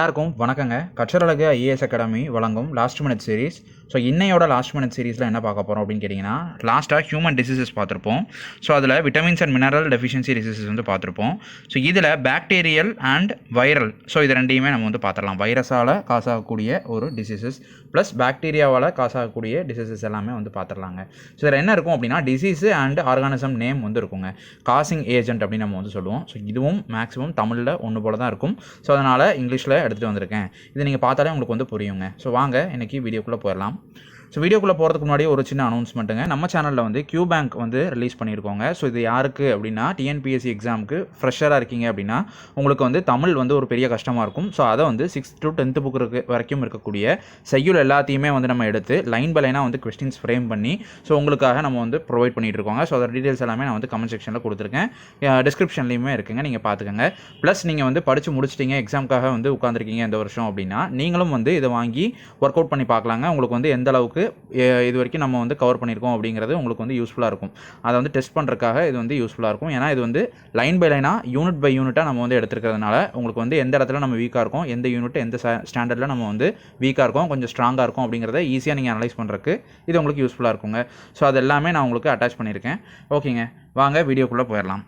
எல்லாருக்கும் வணக்கங்க. Katralagu IAS academy வழங்கும் லாஸ்ட் மினிட் சீரிஸ் ஸோ இன்னையோட லாஸ்ட் மினிட் சீரிஸில் என்ன பார்க்க போகிறோம் அப்படின்னு கேட்டிங்கன்னா லாஸ்ட்டாக ஹியூமன் டிசீசஸ் பார்த்துருப்போம். ஸோ அதில் vitamins and mineral deficiency diseases வந்து பார்த்துருப்போம். ஸோ இதில் பாக்டீரியல் அண்ட் வைரல் ஸோ இது ரெண்டையுமே நம்ம வந்து பார்த்துடலாம். வைரஸால் காசாகக்கூடிய ஒரு டிசீசஸ் ப்ளஸ் பாக்டீரியாவால் காசாகக்கூடிய டிசீசஸ் எல்லாமே வந்து பார்த்துடலாங்க. ஸோ இதில் என்ன இருக்கும் அப்படின்னா டிசீஸு அண்ட் ஆர்கானிசம் நேம் வந்து இருக்குங்க. காசிங் ஏஜென்ட் அப்படின்னு நம்ம வந்து சொல்லுவோம். ஸோ இதுவும் மேக்ஸிமம் தமிழில் ஒன்று போல தான் இருக்கும். ஸோ அதனால் இங்கிலீஷில் எடுத்துகிட்டு வந்திருக்கேன். இதை நீங்கள் பார்த்தாலே உங்களுக்கு வந்து புரியுங்க. ஸோ வாங்க இன்றைக்கி வீடியோக்குள்ளே போயிடலாம். ஸோ வீடியோக்குள்ளே போகிறதுக்கு முன்னாடி ஒரு சின்ன அனௌன்ஸ்மெண்ட்டுங்க நம்ம சேனலில் வந்து கியூ பேங்க் வந்து ரிலீஸ் பண்ணியிருக்கோங்க. ஸோ இது யாருக்கு அப்படின்னா டிஎன்பிஎஸ்சி எக்ஸாமுக்கு ஃப்ரெஷராக இருக்கீங்க அப்படின்னா உங்களுக்கு வந்து தமிழ் வந்து ஒரு பெரிய கஷ்டமாக இருக்கும். ஸோ அதை வந்து சிக்ஸ்த் டு டென்த்து புக் இருக்கு வரைக்கும் இருக்கக்கூடிய செய்யுள் எல்லாத்தையுமே வந்து நம்ம எடுத்து லைன் பை லைனாக வந்து கொஸ்டின்ஸ் ஃப்ரேம் பண்ணி ஸோ உங்களுக்காக நம்ம வந்து ப்ரொவைட் பண்ணிகிட்டு இருக்கோங்க ஸோ அதோட டீட்டெயில்ஸ் எல்லாமே நான் வந்து கமெண்ட் செக்ஷனில் கொடுத்துருக்கேன். டிஸ்கிரிப்ஷன்லையுமே இருக்குங்க நீங்கள் பார்த்துக்கோங்க ப்ளஸ் நீங்கள் வந்து படித்து முடிச்சிட்டீங்க எக்ஸாமுக்காக வந்து உட்காந்துருக்கீங்க இந்த வருஷம் அப்படின்னா நீங்களும் வந்து இதை வாங்கி ஒர்க் அவுட் பண்ணி பார்க்கலாங்க. உங்களுக்கு வந்து எந்த அளவுக்கு அளவுக்கு இது வரைக்கும் நம்ம வந்து கவர் பண்ணியிருக்கோம் அப்படிங்கிறது உங்களுக்கு வந்து யூஸ்ஃபுல்லாக இருக்கும். அதை வந்து டெஸ்ட் பண்ணுறதுக்காக இது வந்து யூஸ்ஃபுல்லாக இருக்கும். ஏன்னா இது வந்து லைன் பை லைனாக யூனிட் பை யூனிட்டாக நம்ம வந்து எடுத்துருக்கிறதுனால உங்களுக்கு வந்து எந்த இடத்துல நம்ம வீக்காக இருக்கோம் எந்த யூனிட் எந்த ஸ்டாண்டர்டில் நம்ம வந்து வீக்காக இருக்கும் கொஞ்சம் ஸ்ட்ராங்காக இருக்கும் அப்படிங்கிறத ஈஸியாக நீங்கள் அனலைஸ் பண்ணுறதுக்கு இது உங்களுக்கு யூஸ்ஃபுல்லாக இருக்குங்க. ஸோ அது எல்லாமே நான் உங்களுக்கு அட்டாச் பண்ணியிருக்கேன். ஓகேங்க வாங்க வீடியோக்குள்ளே போயிடலாம்.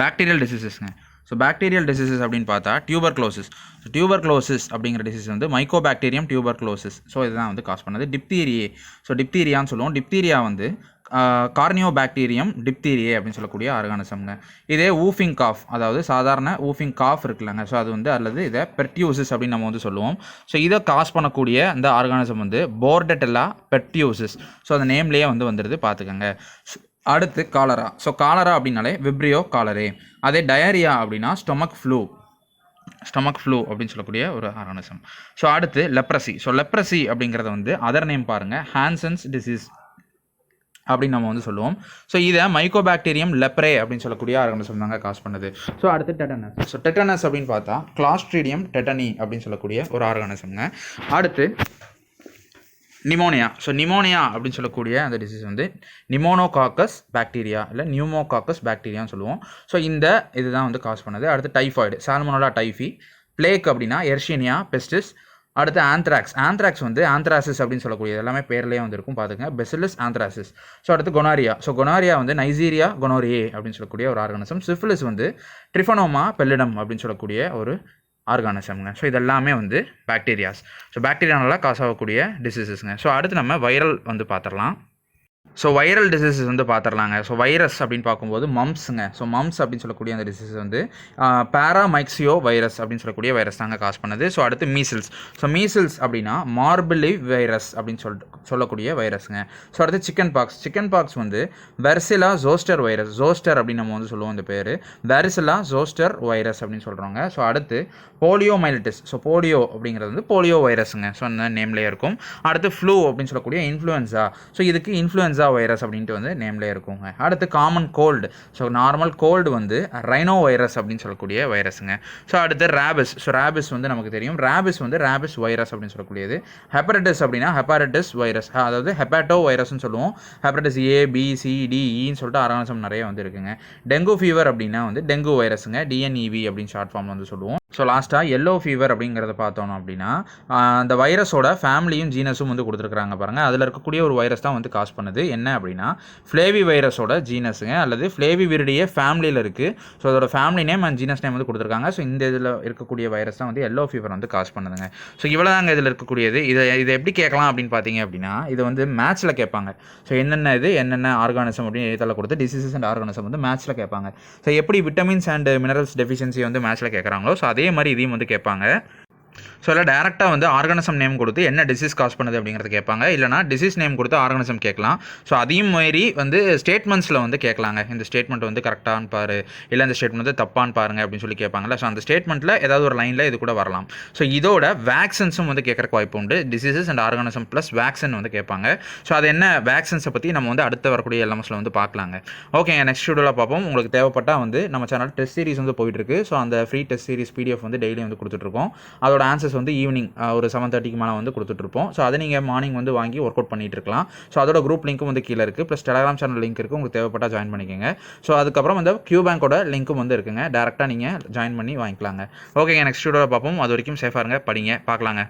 பேக்டீரியல் டிசீசஸ்ங்க ஸோ பாக்டீரியல் டிசீசஸ் அப்படின்னு பார்த்தா tuberculosis so tuberculosis அப்படிங்கிற டிசீஸ் வந்து மைக்கோபாக்டீரியம் டியூபர் க்ளோசிஸ் ஸோ இதுதான் வந்து காஸ் பண்ணது. டிப்தீரியே ஸோ டிப்தீரியான்னு சொல்லுவோம். டிப்தீரியா வந்து கார்னியோ பாக்டீரியம் டிப்தீரியே அப்படின்னு சொல்லக்கூடிய ஆர்கானிசம்ங்க இதே ஊஃபிங் காஃப் அதாவது சாதாரண ஊஃபிங் காஃப் இருக்குல்லங்க. ஸோ அது வந்து அல்லது இதை பெர்டியூசிஸ் அப்படின்னு நம்ம வந்து சொல்லுவோம். ஸோ இதை காஸ் பண்ணக்கூடிய அந்த ஆர்கானிசம் வந்து போர்டெட்டெல்லா பெர்டியூசிஸ் ஸோ அந்த நேம்லேயே வந்து வந்துடுது பார்த்துக்கோங்க. அடுத்து காலரா ஸோ காலரா அப்படின்னாலே விப்ரியோ காலரே அதே டயரியா அப்படின்னா ஸ்டொமக் ஃப்ளூ ஸ்டொமக் ஃப்ளூ அப்படின்னு சொல்லக்கூடிய ஒரு ஆர்கானிசம் ஸோ அடுத்து லெப்ரசி ஸோ லெப்ரசி அப்படிங்கிறத வந்து அதர் நேம் பாருங்கள் ஹான்சன்ஸ் டிசீஸ் அப்படின்னு நம்ம வந்து சொல்லுவோம். ஸோ இதை மைக்கோபாக்டீரியம் லெப்ரே அப்படின்னு சொல்லக்கூடிய ஆர்கானிசம் தாங்க காஸ் பண்ணுது. ஸோ அடுத்து டெட்டனஸ் ஸோ டெட்டனஸ் அப்படின்னு பார்த்தா கிளாஸ்ட்ரீடியம் டெட்டனி அப்படின்னு சொல்லக்கூடிய ஒரு ஆர்கானிசம்ங்க அடுத்து நிமோனியா ஸோ நிமோனியா அப்படின்னு சொல்லக்கூடிய அந்த டிசீஸ் வந்து நிமோனோகாக்கஸ் பாக்டீரியா இல்லை நியூமோகாக்கஸ் பாக்டீரியான்னு சொல்லுவோம். ஸோ இந்த இதுதான் வந்து காஸ் பண்ணுது. அடுத்து டைஃபாய்டு சால்மோனோலா டைஃபி பிளேக் அப்படின்னா எர்ஷினியா பெஸ்டிஸ் அடுத்து ஆந்த்ராக்ஸ் ஆந்த்ராக்ஸ் வந்து ஆந்த்ராசிஸ் அப்படின்னு சொல்லக்கூடியது. எல்லாமே பேர்லேயே வந்து இருக்கும் பார்த்துங்க பெசிலிஸ் ஆந்த்ராசிஸ் ஸோ அடுத்து கொனாரியா ஸோ கொனாரியா வந்து நைசீரியா கொனோரியே அப்படின்னு சொல்லக்கூடிய ஒரு ஆர்கனிசம் சிஃபிலிஸ் வந்து ட்ரிஃபனோமா பெல்லிடம் அப்படின்னு சொல்லக்கூடிய ஒரு ஆர்கானிசம்ங்க ஸோ இதெல்லாமே வந்து பாக்டீரியாஸ் ஸோ பாக்டீரியானால காஸ் ஆகக்கூடிய டிசீசஸ்ங்க ஸோ அடுத்து நம்ம வைரல் வந்து பார்த்துடலாம். ஸோ வைரல் டிசீசஸ் வந்து பார்த்துடலாங்க ஸோ வைரஸ் அப்படின்னு பார்க்கும்போது மம்ஸுங்க ஸோ மம்ஸ் அப்படின்னு சொல்லக்கூடிய அந்த டிசீஸ் வந்து பேராமைக்சியோ வைரஸ் அப்படின்னு சொல்லக்கூடிய வைரஸ் தாங்க காஸ் பண்ணுது. ஸோ அடுத்து மீசில்ஸ் ஸோ மீசில்ஸ் அப்படின்னா மார்பிளி வைரஸ் அப்படின்னு சொல்லிட்டு சொல்லக்கூடிய வைரஸ்ங்க ஸோ அடுத்து சிக்கன் பாக்ஸ் சிக்கன் பாக்ஸ் வந்து வெர்சிலா ஜோஸ்டர் வைரஸ் ஜோஸ்டர் அப்படின்னு நம்ம வந்து சொல்லுவோம் இந்த பேர். வெர்சிலா ஜோஸ்டர் வைரஸ் அப்படின்னு சொல்கிறோங்க ஸோ அடுத்து போலியோ மைலிட்டிஸ் ஸோ போலியோ அப்படிங்கிறது வந்து போலியோ வைரஸுங்க ஸோ அந்த நேம்லேயே இருக்கும். அடுத்து ஃப்ளூ அப்படின்னு சொல்லக்கூடிய இன்ஃப்ளூயன்ஸா ஸோ இதுக்கு இன்ஃப்ளூயன்ஸா வைரஸ் அப்படின்ட்டு வந்து நேம்லேயே இருக்குங்க. அடுத்து common cold so normal cold வந்து ரைனோ வைரஸ் அப்படின்னு சொல்லக்கூடிய வைரஸுங்க ஸோ அடுத்து ரேபிஸ் ஸோ ரேபிஸ் வந்து நமக்கு தெரியும். ரேபிஸ் வந்து ரேபிஸ் வைரஸ் அப்படின்னு சொல்லக்கூடியது. ஹெப்படைட்டிஸ் அப்படின்னா ஹெப்பாட்டிஸ் வைரஸ் அதாவது ஹெப்பாட்டோ வைரஸ்னு சொல்லுவோம் hepatitis A B C D இன்னு சொல்லிட்டு ஆரம்பம் நிறைய வந்து இருக்குங்க. டெங்கு ஃபீவர் அப்படின்னா வந்து டெங்கு வைரஸுங்க டிஎன்இவி அப்படின்னு ஷார்ட் ஃபார்ம் வந்து சொல்லுவோம். ஸோ லாஸ்ட்டாக எல்லோ ஃபீவர் அப்படிங்கிறத பார்த்தோம் அப்படின்னா அந்த வைரஸோட ஃபேமிலியும் ஜீனஸும் வந்து கொடுத்துருக்குறாங்க பாருங்கள் அதில் இருக்கக்கூடிய ஒரு வைரஸ் தான் வந்து காஸ் பண்ணுது. என்ன அப்படின்னா ஃப்ளேவி வைரஸோட ஜீனஸுங்க அல்லது ஃப்ளேவி விரிடியே ஃபேமிலியில் இருக்குது ஸோ அதோட family name and genus name வந்து கொடுத்துருக்காங்க. ஸோ இந்த இதில் இருக்கக்கூடிய வைரஸ் தான் வந்து எல்லோ ஃபீவர் வந்து காஸ் பண்ணுதுங்க. ஸோ இவ்வளோ தாங்க இதில் இருக்கக்கூடியது. இதை இதை எப்படி கேட்கலாம் அப்படின்னு பார்த்தீங்க அப்படின்னா இது வந்து மேட்ச்சில் கேட்பாங்க. ஸோ என்னென்ன இது என்னென்ன ஆர்கானிசம் அப்படின்னு இதில் கொடுத்து டிசீசஸ் அண்ட் ஆர்கானிசம் வந்து மேட்ச்சில் கேட்பாங்க. ஸோ எப்படி விட்டமின்ஸ் அண்ட் மினரல்ஸ் டெஃபிஷியன்சி வந்து மேட்ச்சில் கேட்குறாங்களோ ஸோ அதே மாதிரி இதையும் வந்து கேட்பாங்க. ஸோ இல்லை டேரெக்டாக வந்து ஆர்கானிசம் நேம் கொடுத்து என்ன டிசீஸ் காஸ் பண்ணுது அப்படிங்கிறத கேட்பாங்க. இல்லைனா டிசீஸ் நேம் கொடுத்து ஆர்கானிசம் கேட்கலாம். ஸோ அதையும் மீறி வந்து ஸ்டேட்மெண்ட்ஸில் வந்து கேட்கலாங்க. இந்த ஸ்டேட்மெண்ட் வந்து கரெக்டான்னு பாரு. இல்லை இந்த ஸ்டேட்மெண்ட் வந்து தப்பான்னு பாருங்க அப்படின்னு சொல்லி கேட்பாங்கல்ல. ஸோ அந்த ஸ்டேட்மெண்ட்டில் ஏதாவது ஒரு லைனில் இது கூட வரலாம். ஸோ இதோட வேக்சின்ஸும் வந்து கேட்கறக்கு வாய்ப்பு உண்டு. Diseases and organism plus vaccine வந்து கேட்பாங்க. ஸோ அது என்ன வேக்சின்ஸை பற்றி நம்ம வந்து அடுத்த வரக்கூடிய எல்எம்எஸ்ல வந்து பார்க்கலாங்க. ஓகேங்க நெக்ஸ்ட் ஷெடியூலாக பார்ப்போம். உங்களுக்கு தேவைப்பட்டால் வந்து நம்ம சேனல் டெஸ்ட் சீரிஸ் வந்து போயிட்டுருக்கு ஸோ அந்த ஃப்ரீ டெஸ்ட் சீரிஸ் பிடிஎஃப் வந்து டெய்லி வந்து கொடுத்துட்ருக்கோம் அதோட அதோட ஆன்சர்ஸ் வந்து ஈவினிங் ஒரு செவன் தேர்ட்டிக்கு மேலே வந்து கொடுத்துட்ருப்போம் ஸோ அதை நீங்கள் மார்னிங் வந்து வாங்கி ஒர்க் அவுட் பண்ணிட்டு இருக்கலாம் ஸோ அதோட குரூப் லிங்க்கும் வந்து கீழே இருக்குது ப்ளஸ் டெலகிராம் சேனல் லிங்க் இருக்குது உங்களுக்கு தேவைப்பட்டால் ஜாயின் பண்ணிக்கோங்க. ஸோ அதுக்கப்புறம் அந்த கியூ பேங்கோட லிங்க்கும் வந்து இருக்குங்க. டேரெக்டாக நீங்கள் ஜாயின் பண்ணி வாங்கிக்கலாங்க. ஓகேங்க நெக்ஸ்ட் வீடியோவில் பார்ப்போம். அது வரைக்கும் சேஃபாக இருங்க. படிங்க. பார்க்கலாங்க.